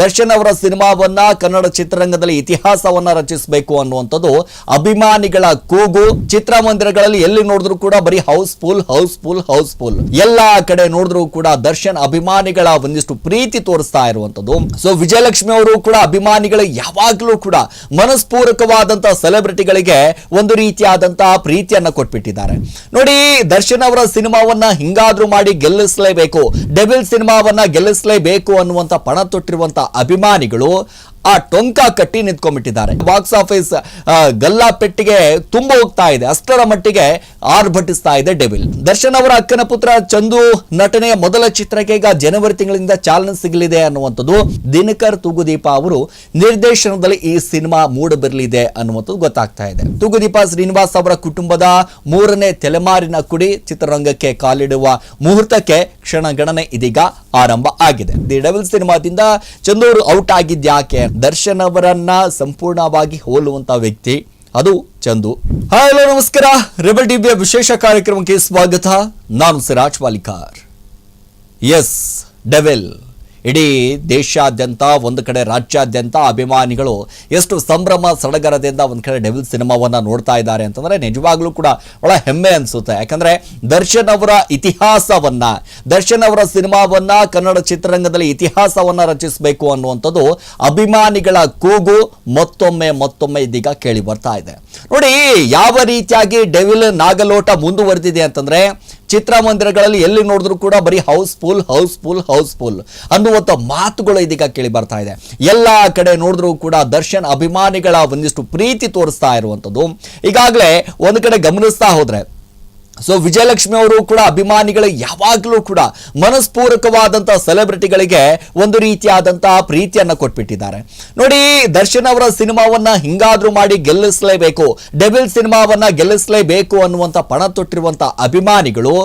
ದರ್ಶನ್ ಅವರ ಸಿನಿಮಾವನ್ನ ಕನ್ನಡ ಚಿತ್ರರಂಗದಲ್ಲಿ ಇತಿಹಾಸವನ್ನ ರಚಿಸಬೇಕು ಅನ್ನುವಂಥದ್ದು ಅಭಿಮಾನಿಗಳ ಕೂಗು. ಚಿತ್ರಮಂದಿರಗಳಲ್ಲಿ ಎಲ್ಲಿ ನೋಡಿದ್ರು ಕೂಡ ಬರೀ ಹೌಸ್ಫುಲ್ ಹೌಸ್ಫುಲ್ ಹೌಸ್ಫುಲ್. ಎಲ್ಲಾ ಕಡೆ ನೋಡಿದ್ರು ಕೂಡ ದರ್ಶನ್ ಅಭಿಮಾನಿಗಳ ಒಂದಿಷ್ಟು ಪ್ರೀತಿ ತೋರಿಸ್ತಾ ಇರುವಂತದ್ದು ಸೊ ವಿಜಯಲಕ್ಷ್ಮಿ ಅವರು ಕೂಡ ಅಭಿಮಾನಿಗಳ ಯಾವಾಗಲೂ ಕೂಡ ಮನಸ್ಪೂರ್ವಕವಾದಂತಹ ಸೆಲೆಬ್ರಿಟಿಗಳಿಗೆ ಒಂದು ರೀತಿಯಾದಂತಹ ಪ್ರೀತಿಯನ್ನ ಕೊಟ್ಬಿಟ್ಟಿದ್ದಾರೆ. ನೋಡಿ, ದರ್ಶನ್ ಅವರ ಸಿನಿಮಾವನ್ನ ಹಿಂಗಾದ್ರೂ ಮಾಡಿ ಗೆಲ್ಲಿಸಲೇಬೇಕು. ಡೆಬಿಲ್ ಸಿನಿಮಾವನ್ನ ಗೆಲ್ಲಿಸಲೇಬೇಕು ಅನ್ನುವಂತ ಪಣ ತೊಟ್ಟಿರುವಂತ ಅಭಿಮಾನಿಗಳು ಆ ಟೊಂಕ ಕಟ್ಟಿ ನಿಂತ್ಕೊಂಡ್ಬಿಟ್ಟಿದ್ದಾರೆ. ಬಾಕ್ಸ್ ಆಫೀಸ್ ಗಲ್ಲಾ ಪೆಟ್ಟಿಗೆ ತುಂಬ ಹೋಗ್ತಾ ಇದೆ. ಅಷ್ಟರ ಮಟ್ಟಿಗೆ ಆರ್ಭಟಿಸ್ತಾ ಇದೆ ಡೆವಿಲ್. ದರ್ಶನ್ ಅವರ ಅಕ್ಕನ ಪುತ್ರ ಚಂದು ನಟನೆಯ ಮೊದಲ ಚಿತ್ರಕ್ಕೆ ಈಗ ಜನವರಿ ತಿಂಗಳಿಂದ ಚಾಲನೆ ಸಿಗಲಿದೆ ಅನ್ನುವಂಥದ್ದು ದಿನಕರ್ ತೂಗುದೀಪ ಅವರು ನಿರ್ದೇಶನದಲ್ಲಿ ಈ ಸಿನಿಮಾ ಮೂಡಬರಲಿದೆ ಅನ್ನುವಂಥದ್ದು ಗೊತ್ತಾಗ್ತಾ ಇದೆ. ತೂಗುದೀಪ ಶ್ರೀನಿವಾಸ್ ಅವರ ಕುಟುಂಬದ ಮೂರನೇ ತಲೆಮಾರಿನ ಕುಡಿ ಚಿತ್ರರಂಗಕ್ಕೆ ಕಾಲಿಡುವ ಮುಹೂರ್ತಕ್ಕೆ ಕ್ಷಣಗಣನೆ ಇದೀಗ ಆರಂಭ ಆಗಿದೆ. ದಿ ಡೆವಿಲ್ ಸಿನಿಮಾದಿಂದ ಚಂದೂರು ಔಟ್ ಆಗಿದ್ಯಾಕೆ ದರ್ಶನ್ ಅವರನ್ನ ಸಂಪೂರ್ಣವಾಗಿ ಹೋಲುವಂತ ವ್ಯಕ್ತಿ ಅದು ಚಂದು. ಹಲೋ, ನಮಸ್ಕಾರ. ರೆಬಲ್ ಟಿವಿಯ ವಿಶೇಷ ಕಾರ್ಯಕ್ರಮಕ್ಕೆ ಸ್ವಾಗತ. ನಾನು ಸಿರಾಜ್ ವಾಲಿಕಾರ್. ಎಸ್, ಡೆವೆಲ್. ಇಡೀ ದೇಶಾದ್ಯಂತ, ಒಂದು ಕಡೆ ರಾಜ್ಯಾದ್ಯಂತ ಅಭಿಮಾನಿಗಳು ಎಷ್ಟು ಸಂಭ್ರಮ, ಸಡಗರದಿಂದ ಒಂದು ಕಡೆ ಡೆವಿಲ್ ಸಿನಿಮಾವನ್ನು ನೋಡ್ತಾ ಇದ್ದಾರೆ ಅಂತಂದರೆ ನಿಜವಾಗ್ಲೂ ಕೂಡ ಬಹಳ ಹೆಮ್ಮೆ ಅನಿಸುತ್ತೆ. ಯಾಕಂದರೆ ದರ್ಶನ್ ಅವರ ಇತಿಹಾಸವನ್ನು, ದರ್ಶನ್ ಅವರ ಸಿನಿಮಾವನ್ನು ಕನ್ನಡ ಚಿತ್ರರಂಗದಲ್ಲಿ ಇತಿಹಾಸವನ್ನು ರಚಿಸಬೇಕು ಅನ್ನುವಂಥದ್ದು ಅಭಿಮಾನಿಗಳ ಕೂಗು ಮತ್ತೊಮ್ಮೆ ಮತ್ತೊಮ್ಮೆ ಇದೀಗ ಕೇಳಿ ಬರ್ತಾ ಇದೆ. ನೋಡಿ, ಯಾವ ರೀತಿಯಾಗಿ ಡೆವಿಲ್ ನಾಗಲೋಟ ಮುಂದುವರೆದಿದೆ ಅಂತಂದ್ರೆ ಚಿತ್ರಮಂದಿರಗಳಲ್ಲಿ ಎಲ್ಲಿ ನೋಡಿದ್ರು ಕೂಡ ಬರೀ ಹೌಸ್ಫುಲ್ ಹೌಸ್ಫುಲ್ ಹೌಸ್ಫುಲ್ ಅನ್ನುವಂಥ ಮಾತುಗಳು ಇದೀಗ ಕೇಳಿ ಬರ್ತಾ ಇದೆ. ಎಲ್ಲ ಕಡೆ ನೋಡಿದ್ರು ಕೂಡ ದರ್ಶನ್ ಅಭಿಮಾನಿಗಳ ಒಂದಿಷ್ಟು ಪ್ರೀತಿ ತೋರಿಸ್ತಾ ಇರುವಂಥದ್ದು. ಈಗಾಗಲೇ ಒಂದು ಕಡೆ ಗಮನಿಸ್ತಾ ಹೋದ್ರೆ ಸೊ ವಿಜಯಲಕ್ಷ್ಮಿ ಅವರು ಕೂಡ ಅಭಿಮಾನಿಗಳು ಯಾವಾಗಲೂ ಕೂಡ ಮನಸ್ಪೂರಕವಾದಂಥ ಸೆಲೆಬ್ರಿಟಿಗಳಿಗೆ ಒಂದು ರೀತಿಯಾದಂಥ ಪ್ರೀತಿಯನ್ನ ಕೊಟ್ಬಿಟ್ಟಿದ್ದಾರೆ. ನೋಡಿ, ದರ್ಶನ್ ಅವರ ಸಿನಿಮಾವನ್ನ ಹಿಂಗಾದ್ರೂ ಮಾಡಿ ಗೆಲ್ಲಿಸಲೇಬೇಕು ಡೆಬಿಲ್ ಸಿನಿಮಾವನ್ನ ಗೆಲ್ಲಿಸಲೇಬೇಕು ಅನ್ನುವಂತ ಪಣ ತೊಟ್ಟಿರುವಂಥ ಅಭಿಮಾನಿಗಳು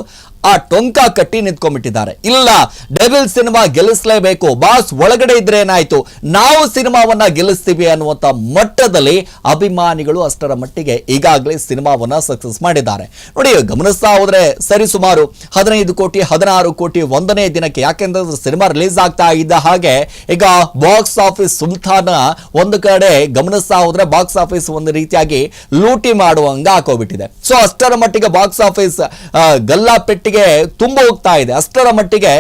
ಆ ಟೊಂಕ ಕಟ್ಟಿ ನಿಂತ್ಕೊಂಡ್ಬಿಟ್ಟಿದ್ದಾರೆ. ಇಲ್ಲ ಡೆವಿಲ್ ಸಿನಿಮಾ ಗೆಲ್ಲಿಸಲೇಬೇಕು. ಬಾಸ್ ಒಳಗಡೆ ಇದ್ರೆ ಏನಾಯ್ತು? ನಾವು ಸಿನಿಮಾವನ್ನ ಗೆಲ್ಲಿಸ್ತೀವಿ ಅನ್ನುವಂತ ಮಟ್ಟದಲ್ಲಿ ಅಭಿಮಾನಿಗಳು ಅಷ್ಟರ ಮಟ್ಟಿಗೆ ಈಗಾಗಲೇ ಸಿನಿಮಾವನ್ನ ಸಕ್ಸಸ್ ಮಾಡಿದ್ದಾರೆ. ನೋಡಿ, ಗಮನಿಸ್ತಾ ಹೋದ್ರೆ ಸರಿ ಸುಮಾರು ಹದಿನೈದು ಕೋಟಿ, ಹದಿನಾರು ಕೋಟಿ ಒಂದನೇ ದಿನಕ್ಕೆ ಯಾಕೆಂದ್ರೆ ಸಿನಿಮಾ ರಿಲೀಸ್ ಆಗ್ತಾ ಇದ್ದ ಹಾಗೆ, ಈಗ ಬಾಕ್ಸ್ ಆಫೀಸ್ ಸುಲ್ತಾನ ಒಂದು ಕಡೆ ಗಮನಿಸ್ತಾ ಹೋದ್ರೆ ಬಾಕ್ಸ್ ಆಫೀಸ್ ಒಂದು ರೀತಿಯಾಗಿ ಲೂಟಿ ಮಾಡುವಂಗ ಹಾಕೋಬಿಟ್ಟಿದೆ. ಸೊ ಅಷ್ಟರ ಮಟ್ಟಿಗೆ ಬಾಕ್ಸ್ ಆಫೀಸ್ ಗಲ್ಲಾ ಪೆಟ್ಟಿಗೆ ತುಂಬ ಹೋಗ್ತಾ ಇದೆ. ಅಷ್ಟರ ಮಟ್ಟಿಗೆ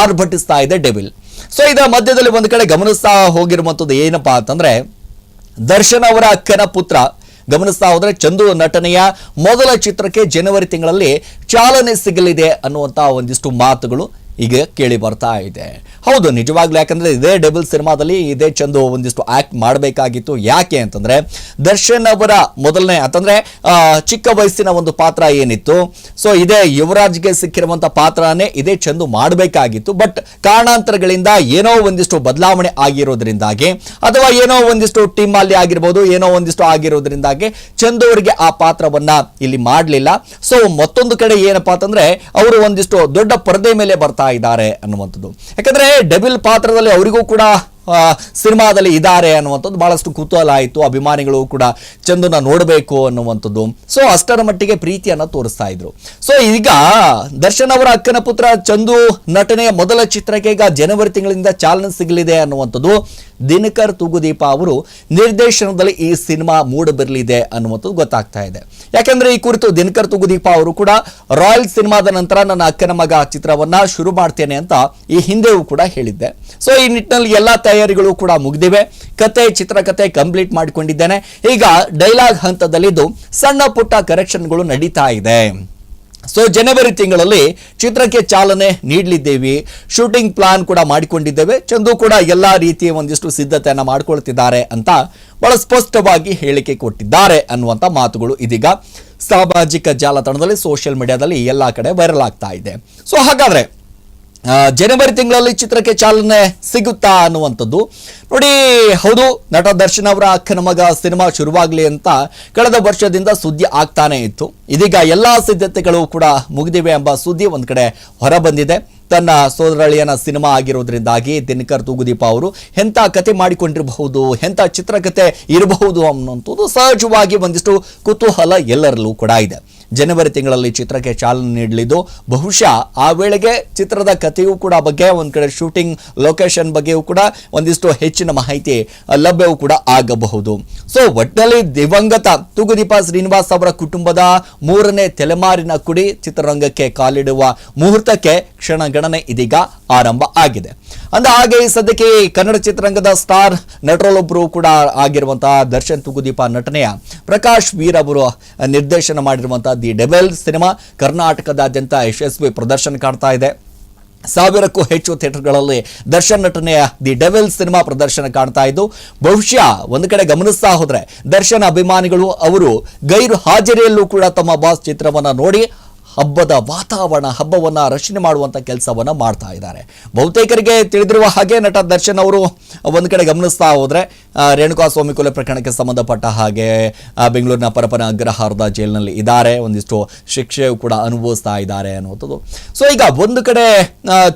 ಆರ್ಭಟಿಸ್ತಾ ಇದೆ ಡೆವಿಲ್ ಸೊ ಇದರ ಮಧ್ಯದಲ್ಲಿ ಒಂದು ಕಡೆ ಗಮನಿಸ್ತಾ ಹೋಗಿರುವಂಥದ್ದು ಏನಪ್ಪಾ ಅಂತಂದ್ರೆ, ದರ್ಶನ್ ಅವರ ಅಕ್ಕನ ಪುತ್ರ. ಗಮನಿಸ್ತಾ ಹೋದ್ರೆ ಚಂದು ನಟನೆಯ ಮೊದಲ ಚಿತ್ರಕ್ಕೆ ಜನವರಿ ತಿಂಗಳಲ್ಲಿ ಚಾಲನೆ ಸಿಗಲಿದೆ ಅನ್ನುವಂತಹ ಒಂದಿಷ್ಟು ಮಾತುಗಳು ಈಗ ಕೇಳಿ ಬರ್ತಾ ಇದೆ. ಹೌದು, ನಿಜವಾಗ್ಲೂ ಯಾಕಂದ್ರೆ ಇದೇ ಡೆಬಲ್ ಸಿನಿಮಾದಲ್ಲಿ ಇದೇ ಚಂದು ಒಂದಿಷ್ಟು ಆಕ್ಟ್ ಮಾಡಬೇಕಾಗಿತ್ತು. ಯಾಕೆ ಅಂತಂದ್ರೆ ದರ್ಶನ್ ಅವರ ಮೊದಲನೇ, ಅಂತಂದ್ರೆ ಚಿಕ್ಕ ವಯಸ್ಸಿನ ಒಂದು ಪಾತ್ರ ಏನಿತ್ತು. ಸೊ ಇದೇ ಯುವರಾಜ್ಗೆ ಸಿಕ್ಕಿರುವಂತ ಪಾತ್ರನೇ ಇದೇ ಚಂದು ಮಾಡಬೇಕಾಗಿತ್ತು. ಬಟ್ ಕಾರಣಾಂತರಗಳಿಂದ ಏನೋ ಒಂದಿಷ್ಟು ಬದಲಾವಣೆ ಆಗಿರೋದ್ರಿಂದಾಗಿ, ಅಥವಾ ಏನೋ ಒಂದಿಷ್ಟು ಟೀಮ್ ಅಲ್ಲಿ ಆಗಿರ್ಬೋದು, ಏನೋ ಒಂದಿಷ್ಟು ಆಗಿರೋದ್ರಿಂದಾಗಿ ಚಂದು ಅವರಿಗೆ ಆ ಪಾತ್ರವನ್ನ ಇಲ್ಲಿ ಮಾಡಲಿಲ್ಲ. ಸೊ ಮತ್ತೊಂದು ಕಡೆ ಏನಪ್ಪಾ ಅಂತಂದ್ರೆ, ಅವರು ಒಂದಿಷ್ಟು ದೊಡ್ಡ ಪರದೆ ಮೇಲೆ ಬರ್ತಾ ಇದ್ದಾರೆ ಅನ್ನುವಂಥದ್ದು. ಯಾಕಂದ್ರೆ ಡೆಬಿಲ್ ಪಾತ್ರದಲ್ಲಿ ಅವರಿಗೂ ಕೂಡ ಸಿನಿಮಾದಲ್ಲಿ ಇದ್ದಾರೆ ಅನ್ನುವಂಥದ್ದು ಭಾಳಷ್ಟು ಕುತೂಹಲ ಆಯಿತು. ಅಭಿಮಾನಿಗಳು ಕೂಡ ಚಂದನ ನೋಡಬೇಕು ಅನ್ನುವಂಥದ್ದು. ಸೊ ಅಷ್ಟರ ಮಟ್ಟಿಗೆ ಪ್ರೀತಿಯನ್ನ ತೋರಿಸ್ತಾ ಇದ್ರು. ಸೊ ಈಗ ದರ್ಶನ್ ಅವರ ಅಕ್ಕನ ಪುತ್ರ ಚಂದು ನಟನೆಯ ಮೊದಲ ಚಿತ್ರಕ್ಕೆ ಈಗ ಜನವರಿ ತಿಂಗಳಿಂದ ಚಾಲನೆ ಸಿಗಲಿದೆ ಅನ್ನುವಂಥದ್ದು. ದಿನಕರ್ ತೂಗುದೀಪ ಅವರು ನಿರ್ದೇಶನದಲ್ಲಿ ಈ ಸಿನಿಮಾ ಮೂಡಬರಲಿದೆ ಅನ್ನುವಂಥದ್ದು ಗೊತ್ತಾಗ್ತಾ ಇದೆ. ಯಾಕಂದ್ರೆ ಈ ಕುರಿತು ದಿನಕರ್ ತೂಗುದೀಪ ಅವರು ಕೂಡ ರಾಯಲ್ ಸಿನಿಮಾದ ನಂತರ ನನ್ನ ಅಕ್ಕನ ಮಗ ಚಿತ್ರವನ್ನ ಶುರು ಮಾಡ್ತೇನೆ ಅಂತ ಈ ಹಿಂದೆಯೂ ಕೂಡ ಹೇಳಿದ್ದೆ. ಸೊ ಈ ನಿಟ್ಟಿನಲ್ಲಿ ಎಲ್ಲಾ ತಯಾರಿಗಳು ಕೂಡ ಮುಗಿದಿವೆ. ಕತೆ, ಚಿತ್ರಕತೆ ಕಂಪ್ಲೀಟ್ ಮಾಡಿಕೊಂಡಿದ್ದೇನೆ. ಈಗ ಡೈಲಾಗ್ ಹಂತದಲ್ಲಿದ್ದು ಸಣ್ಣ ಪುಟ್ಟ ಕರೆಕ್ಷನ್ಗಳು ನಡೀತಾ ಇದೆ. ಸೊ ಜನವರಿ ತಿಂಗಳಲ್ಲಿ ಚಿತ್ರಕ್ಕೆ ಚಾಲನೆ ನೀಡಲಿದ್ದೇವೆ. ಶೂಟಿಂಗ್ ಪ್ಲಾನ್ ಕೂಡ ಮಾಡಿಕೊಂಡಿದ್ದೇವೆ. ಚಂದು ಕೂಡ ಎಲ್ಲ ರೀತಿಯ ಒಂದಿಷ್ಟು ಸಿದ್ಧತೆಯನ್ನು ಮಾಡಿಕೊಳ್ತಿದ್ದಾರೆ ಅಂತ ಬಹಳ ಸ್ಪಷ್ಟವಾಗಿ ಹೇಳಿಕೆ ಕೊಟ್ಟಿದ್ದಾರೆ ಅನ್ನುವಂಥ ಮಾತುಗಳು ಇದೀಗ ಸಾಮಾಜಿಕ ಜಾಲತಾಣದಲ್ಲಿ ಸೋಷಿಯಲ್ ಮೀಡಿಯಾದಲ್ಲಿ ಎಲ್ಲ ಕಡೆ ವೈರಲ್ ಆಗ್ತಾ ಇದೆ. ಸೊ ಹಾಗಾದ್ರೆ ಜನವರಿ ತಿಂಗಳಲ್ಲಿ ಚಿತ್ರಕ್ಕೆ ಚಾಲನೆ ಸಿಗುತ್ತಾ ಅನ್ನುವಂಥದ್ದು. ನೋಡಿ, ಹೌದು, ನಟ ದರ್ಶನ್ ಅವರ ಅಕ್ಕನ ಮಗ ಸಿನಿಮಾ ಶುರುವಾಗಲಿ ಅಂತ ಕಳೆದ ವರ್ಷದಿಂದ ಸುದ್ದಿ ಆಗ್ತಾನೆ ಇತ್ತು. ಇದೀಗ ಎಲ್ಲ ಸಿದ್ಧತೆಗಳು ಕೂಡ ಮುಗಿದಿವೆ ಎಂಬ ಸುದ್ದಿ ಒಂದು ಕಡೆ ಹೊರಬಂದಿದೆ. ತನ್ನ ಸೋದರಳಿಯನ ಸಿನಿಮಾ ಆಗಿರೋದ್ರಿಂದಾಗಿ ದಿನಕರ್ ತೂಗುದೀಪ ಅವರು ಎಂಥ ಕತೆ ಮಾಡಿಕೊಂಡಿರಬಹುದು ಎಂಥ ಚಿತ್ರಕತೆ ಇರಬಹುದು ಅನ್ನುವಂಥದ್ದು ಸಹಜವಾಗಿ ಒಂದಿಷ್ಟು ಕುತೂಹಲ ಎಲ್ಲರಲ್ಲೂ ಕೂಡ ಇದೆ. ಜನವರಿ ತಿಂಗಳಲ್ಲಿ ಚಿತ್ರಕ್ಕೆ ಚಾಲನೆ ನೀಡಲಿದ್ದು, ಬಹುಶಃ ಆ ವೇಳೆಗೆ ಚಿತ್ರದ ಕಥೆಯೂ ಕೂಡ ಬಗ್ಗೆ, ಒಂದು ಕಡೆ ಶೂಟಿಂಗ್ ಲೊಕೇಶನ್ ಬಗ್ಗೆಯೂ ಕೂಡ ಒಂದಿಷ್ಟು ಹೆಚ್ಚಿನ ಮಾಹಿತಿ ಲಭ್ಯವೂ ಕೂಡ ಆಗಬಹುದು. ಸೊ ಒಟ್ಟಿನಲ್ಲಿ ದಿವಂಗತ ತೂಗುದೀಪ ಶ್ರೀನಿವಾಸ್ ಅವರ ಕುಟುಂಬದ ಮೂರನೇ ತಲೆಮಾರಿನ ಕುಡಿ ಚಿತ್ರರಂಗಕ್ಕೆ ಕಾಲಿಡುವ ಮುಹೂರ್ತಕ್ಕೆ ಕ್ಷಣಗಣನೆ ಇದೀಗ ಆರಂಭ ಆಗಿದೆ. ಅಂದ ಹಾಗೆ ಸದ್ಯಕ್ಕೆ ಕನ್ನಡ ಚಿತ್ರರಂಗದ ಸ್ಟಾರ್ ನಟರಲ್ಲೊಬ್ಬರು ಕೂಡ ಆಗಿರುವಂತಹ ದರ್ಶನ್ ತುಗುದೀಪ ನಟನೆಯ ಪ್ರಕಾಶ್ ವೀರ್ ಅವರು ನಿರ್ದೇಶನ ಮಾಡಿರುವಂತಹ ದಿ ಡೆಬೆಲ್ ಸಿನಿಮಾ ಕರ್ನಾಟಕದಾದ್ಯಂತ ಯಶಸ್ವಿ ಪ್ರದರ್ಶನ ಕಾಣ್ತಾ ಇದೆ. ಸಾವಿರಕ್ಕೂ ಹೆಚ್ಚು ಥಿಯೇಟರ್ಗಳಲ್ಲಿ ದರ್ಶನ್ ನಟನೆಯ ದಿ ಡೆವೆಲ್ ಸಿನಿಮಾ ಪ್ರದರ್ಶನ ಕಾಣ್ತಾ ಇದ್ದು, ಬಹುಶಃ ಒಂದು ಕಡೆ ಗಮನಿಸ್ತಾ ಹೋದರೆ ದರ್ಶನ್ ಅಭಿಮಾನಿಗಳು ಅವರು ಗೈರು ಹಾಜರಿಯಲ್ಲೂ ಕೂಡ ತಮ್ಮ ಬಾಸ್ ಚಿತ್ರವನ್ನು ನೋಡಿ ಹಬ್ಬದ ವಾತಾವರಣ, ಹಬ್ಬವನ್ನ ರಚನೆ ಮಾಡುವಂಥ ಕೆಲಸವನ್ನು ಮಾಡ್ತಾ ಇದ್ದಾರೆ. ಬಹುತೇಕರಿಗೆ ತಿಳಿದಿರುವ ಹಾಗೆ ನಟ ದರ್ಶನ್ ಅವರು ಒಂದು ಕಡೆ ಗಮನಿಸ್ತಾ ಹೋದರೆ ರೇಣುಕಾ ಸ್ವಾಮಿ ಕೊಲೆ ಪ್ರಕರಣಕ್ಕೆ ಸಂಬಂಧಪಟ್ಟ ಹಾಗೆ ಬೆಂಗಳೂರಿನ ಪರಪನ ಅಗ್ರಹಾರದ ಜೈಲಿನಲ್ಲಿ ಇದ್ದಾರೆ. ಒಂದಿಷ್ಟು ಶಿಕ್ಷೆಯು ಕೂಡ ಅನುಭವಿಸ್ತಾ ಇದ್ದಾರೆ ಅನ್ನುವಂಥದ್ದು. ಸೊ ಈಗ ಒಂದು ಕಡೆ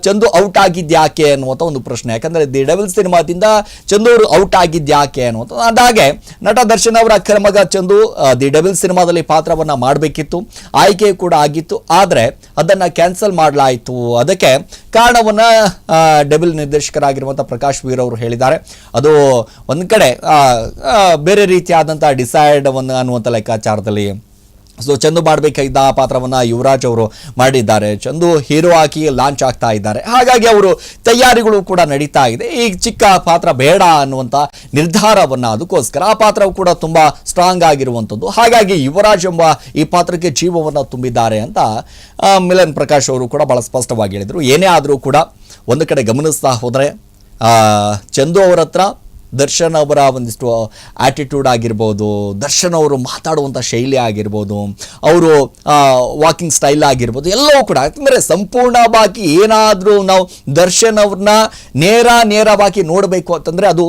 ಚಂದು ಔಟ್ ಆಗಿದ್ಯಾಕೆ ಅನ್ನುವಂಥ ಒಂದು ಪ್ರಶ್ನೆ. ಯಾಕಂದ್ರೆ ದಿ ಡೆವಿಲ್ ಸಿನಿಮಾದಿಂದ ಚಂದು ಅವರು ಔಟ್ ಆಗಿದ್ಯಾಕೆ ಅನ್ನುವಂಥದ್ದು. ಅದಾಗೆ, ನಟ ದರ್ಶನ್ ಅವರ ಅಕ್ಕರ ಮಗ ಚಂದು ದಿ ಡೆವಿಲ್ ಸಿನಿಮಾದಲ್ಲಿ ಪಾತ್ರವನ್ನ ಮಾಡಬೇಕಿತ್ತು. ಆಯ್ಕೆ ಕೂಡ ಆಗಿತ್ತು. ಆದರೆ ಅದನ್ನು ಕ್ಯಾನ್ಸಲ್ ಮಾಡಲಾಯಿತು. ಅದಕ್ಕೆ ಕಾರಣವನ್ನು ಡೆಬಿಲ್ ನಿರ್ದೇಶಕರಾಗಿರುವಂಥ ಪ್ರಕಾಶ್ ವೀರ್ ಅವರು ಹೇಳಿದ್ದಾರೆ. ಅದು ಒಂದು ಕಡೆ ಬೇರೆ ರೀತಿಯಾದಂಥ ಡಿಸೈಡ್ ಅನ್ನುವಂಥ ಲೆಕ್ಕಾಚಾರದಲ್ಲಿ ಸೊ ಚಂದು ಮಾಡಬೇಕಾಗಿದ್ದ ಆ ಪಾತ್ರವನ್ನು ಯುವರಾಜ್ ಅವರು ಮಾಡಿದ್ದಾರೆ. ಚಂದು ಹೀರೋ ಹಾಕಿ ಲಾಂಚ್ ಆಗ್ತಾ ಇದ್ದಾರೆ. ಹಾಗಾಗಿ ಅವರು ತಯಾರಿಗಳು ಕೂಡ ನಡೀತಾ ಇದೆ. ಈ ಚಿಕ್ಕ ಪಾತ್ರ ಬೇಡ ಅನ್ನುವಂಥ ನಿರ್ಧಾರವನ್ನು ಅದಕ್ಕೋಸ್ಕರ ಆ ಪಾತ್ರವು ಕೂಡ ತುಂಬ ಸ್ಟ್ರಾಂಗ್ ಆಗಿರುವಂಥದ್ದು ಹಾಗಾಗಿ ಯುವರಾಜ್ ಎಂಬ ಈ ಪಾತ್ರಕ್ಕೆ ಜೀವವನ್ನು ತುಂಬಿದ್ದಾರೆ ಅಂತ ಮಿಲನ್ ಪ್ರಕಾಶ್ ಅವರು ಕೂಡ ಭಾಳ ಸ್ಪಷ್ಟವಾಗಿ ಹೇಳಿದರು. ಏನೇ ಆದರೂ ಕೂಡ ಒಂದು ಕಡೆ ಗಮನಿಸ್ತಾ ಹೋದರೆ ಚಂದು ಅವರ ಹತ್ರ ದರ್ಶನ್ ಅವರ ಒಂದಿಷ್ಟು ಆ್ಯಟಿಟ್ಯೂಡ್ ಆಗಿರ್ಬೋದು, ದರ್ಶನ್ ಅವರು ಮಾತಾಡುವಂಥ ಶೈಲಿ ಆಗಿರ್ಬೋದು, ಅವರು ವಾಕಿಂಗ್ ಸ್ಟೈಲ್ ಆಗಿರ್ಬೋದು, ಎಲ್ಲವೂ ಕೂಡ ಯಾಕಂದರೆ ಸಂಪೂರ್ಣವಾಗಿ ಏನಾದರೂ ನಾವು ದರ್ಶನ್ ಅವ್ರನ್ನ ನೇರ ನೇರವಾಗಿ ನೋಡಬೇಕು ಅಂತಂದರೆ ಅದು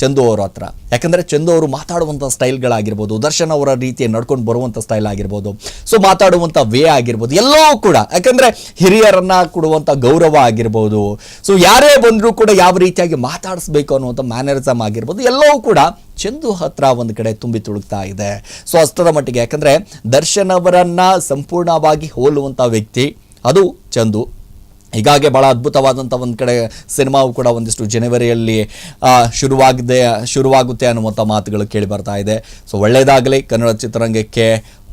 ಚಂದು ಅವರ ಹತ್ರ. ಯಾಕಂದರೆ ಚಂದು ಅವರು ಮಾತಾಡುವಂಥ ಸ್ಟೈಲ್ಗಳಾಗಿರ್ಬೋದು, ದರ್ಶನ್ ಅವರ ರೀತಿ ನಡ್ಕೊಂಡು ಬರುವಂಥ ಸ್ಟೈಲ್ ಆಗಿರ್ಬೋದು ಸೊ ಮಾತಾಡುವಂಥ ವೇ ಆಗಿರ್ಬೋದು, ಎಲ್ಲವೂ ಕೂಡ. ಯಾಕಂದರೆ ಹಿರಿಯರನ್ನು ಕೊಡುವಂಥ ಗೌರವ ಆಗಿರ್ಬೋದು ಸೊ ಯಾರೇ ಬಂದರೂ ಕೂಡ ಯಾವ ರೀತಿಯಾಗಿ ಮಾತಾಡಿಸ್ಬೇಕು ಅನ್ನುವಂಥ ಮ್ಯಾನರಿಸಮ್ ಆಗಿರ್ಬೋದು, ಎಲ್ಲವೂ ಕೂಡ ಚಂದು ಹತ್ರ ಒಂದು ಕಡೆ ತುಂಬಿ ತುಳುಕ್ತಾ ಇದೆ. ಸೊ ಅಷ್ಟರ ಮಟ್ಟಿಗೆ ಯಾಕಂದರೆ ದರ್ಶನ್ ಅವರನ್ನ ಸಂಪೂರ್ಣವಾಗಿ ಹೋಲುವಂಥ ವ್ಯಕ್ತಿ ಅದು ಚಂದು. ಹೀಗಾಗಿ ಭಾಳ ಅದ್ಭುತವಾದಂಥ ಒಂದು ಕಡೆ ಸಿನಿಮಾವು ಕೂಡ ಒಂದಿಷ್ಟು ಜನವರಿಯಲ್ಲಿ ಶುರುವಾಗಿದೆ, ಶುರುವಾಗುತ್ತೆ ಅನ್ನುವಂಥ ಮಾತುಗಳು ಕೇಳಿ ಬರ್ತಾ ಇದೆ. ಸೊ ಒಳ್ಳೆಯದಾಗಲಿ ಕನ್ನಡ ಚಿತ್ರರಂಗಕ್ಕೆ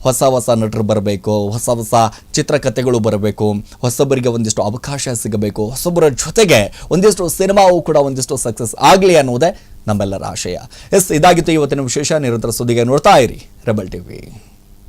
ಹೊಸ ಹೊಸ ನಟರು ಬರಬೇಕು, ಹೊಸ ಹೊಸ ಚಿತ್ರಕಥೆಗಳು ಬರಬೇಕು, ಹೊಸಬರಿಗೆ ಒಂದಿಷ್ಟು ಅವಕಾಶ ಸಿಗಬೇಕು, ಹೊಸಬರ ಜೊತೆಗೆ ಒಂದಿಷ್ಟು ಸಿನಿಮಾವು ಕೂಡ ಒಂದಿಷ್ಟು ಸಕ್ಸಸ್ ಆಗಲಿ ಅನ್ನುವುದೇ ನಮ್ಮೆಲ್ಲರ ಆಶಯ. ಎಸ್, ಇದಾಗಿತ್ತು ಇವತ್ತಿನ ವಿಶೇಷ. ನಿರಂತರ ಸುದ್ದಿಗೆ ನೋಡ್ತಾ ಇರಿ. Rebel TV.